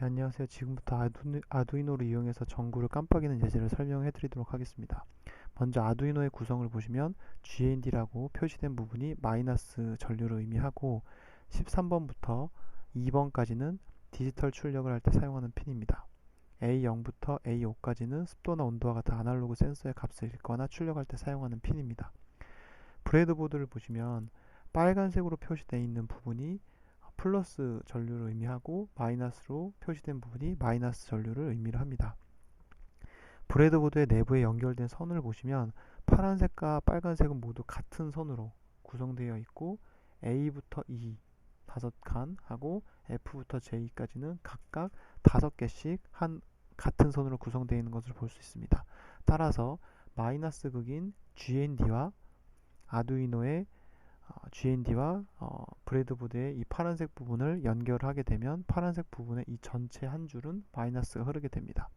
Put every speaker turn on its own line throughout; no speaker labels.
네, 안녕하세요. 지금부터 아두니, 아두이노를 이용해서 전구를 깜빡이는 예제를 설명해 드리도록 하겠습니다. 먼저 아두이노의 구성을 보시면 GND라고 표시된 부분이 마이너스 전류를 의미하고 13번부터 2번까지는 디지털 출력을 할 때 사용하는 핀입니다. A0부터 A5까지는 습도나 온도와 같은 아날로그 센서의 값을 읽거나 출력할 때 사용하는 핀입니다. 브레드보드를 보시면 빨간색으로 표시되어 있는 부분이 플러스 전류를 의미하고 마이너스로 표시된 부분이 마이너스 전류를 의미를 합니다. 브레드보드의 내부에 연결된 선을 보시면 파란색과 빨간색은 모두 같은 선으로 구성되어 있고 A부터 E 다섯 칸 하고 F부터 J까지는 각각 다섯 개씩 한 같은 선으로 구성되어 있는 것을 볼 수 있습니다. 따라서 마이너스 극인 GND와 아두이노의 GND와 어, 브레드보드의 이 파란색 부분을 연결하게 되면 파란색 부분의 이 전체 한 줄은 마이너스가 흐르게 됩니다.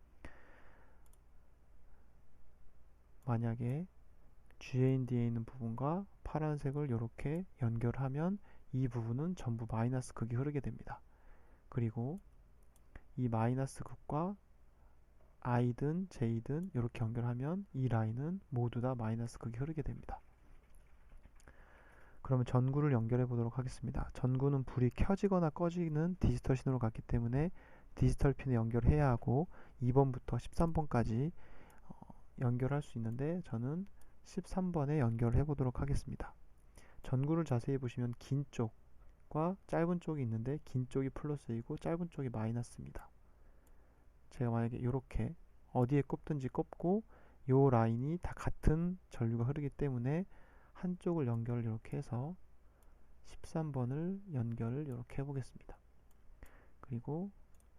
만약에 GND에 있는 부분과 파란색을 이렇게 연결하면 이 부분은 전부 마이너스 극이 흐르게 됩니다. 그리고 이 마이너스 극과 I든 J든 이렇게 연결하면 이 라인은 모두 다 마이너스 극이 흐르게 됩니다. 그러면 전구를 연결해 보도록 하겠습니다. 전구는 불이 켜지거나 꺼지는 디지털 신호로 갔기 때문에 디지털 핀에 연결해야 하고 2번부터 13번까지 어, 연결할 수 있는데 저는 13번에 연결해 보도록 하겠습니다. 전구를 자세히 보시면 긴 쪽과 짧은 쪽이 있는데 긴 쪽이 플러스이고 짧은 쪽이 마이너스입니다. 제가 만약에 이렇게 어디에 꼽든지 꼽고 이 라인이 다 같은 전류가 흐르기 때문에 한쪽을 연결을 이렇게 해서 13번을 연결을 이렇게 해보겠습니다. 그리고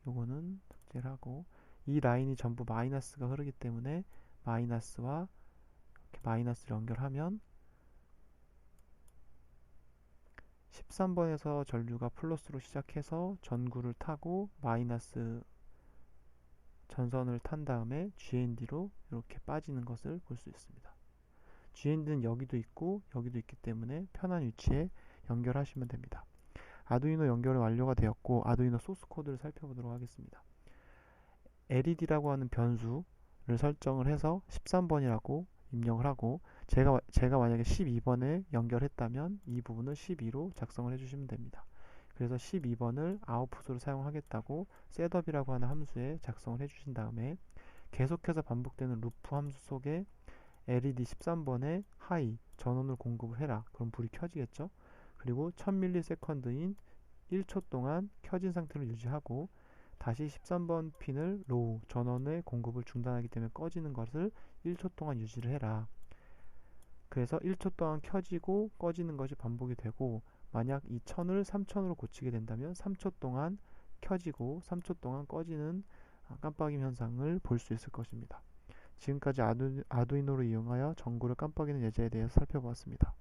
요거는 삭제를 하고 이 라인이 전부 마이너스가 흐르기 때문에 마이너스와 이렇게 마이너스를 연결하면 13번에서 전류가 플러스로 시작해서 전구를 타고 마이너스 전선을 탄 다음에 GND로 이렇게 빠지는 것을 볼 수 있습니다. GND는 여기도 있고 여기도 있기 때문에 편한 위치에 연결하시면 됩니다. 아두이노 연결은 완료가 되었고 아두이노 소스 코드를 살펴보도록 하겠습니다. LED라고 하는 변수를 설정을 해서 13번이라고 입력을 하고 제가 제가 만약에 12번에 연결했다면 이 부분을 12로 작성을 해주시면 됩니다. 그래서 12번을 아웃풋으로 사용하겠다고 셋업이라고 하는 함수에 작성을 해주신 다음에 계속해서 반복되는 루프 함수 속에 LED 13번에 하이 전원을 공급을 해라. 그럼 불이 켜지겠죠? 그리고 1000ms인 1초 동안 켜진 상태를 유지하고 다시 13번 핀을 로우 전원의 공급을 중단하기 때문에 꺼지는 것을 1초 동안 유지를 해라. 그래서 1초 동안 켜지고 꺼지는 것이 반복이 되고 만약 이 1000을 3000으로 고치게 된다면 3초 동안 켜지고 3초 동안 꺼지는 깜빡임 현상을 볼 수 있을 것입니다. 지금까지 아두, 아두이노를 이용하여 전구를 깜빡이는 예제에 대해서 살펴보았습니다.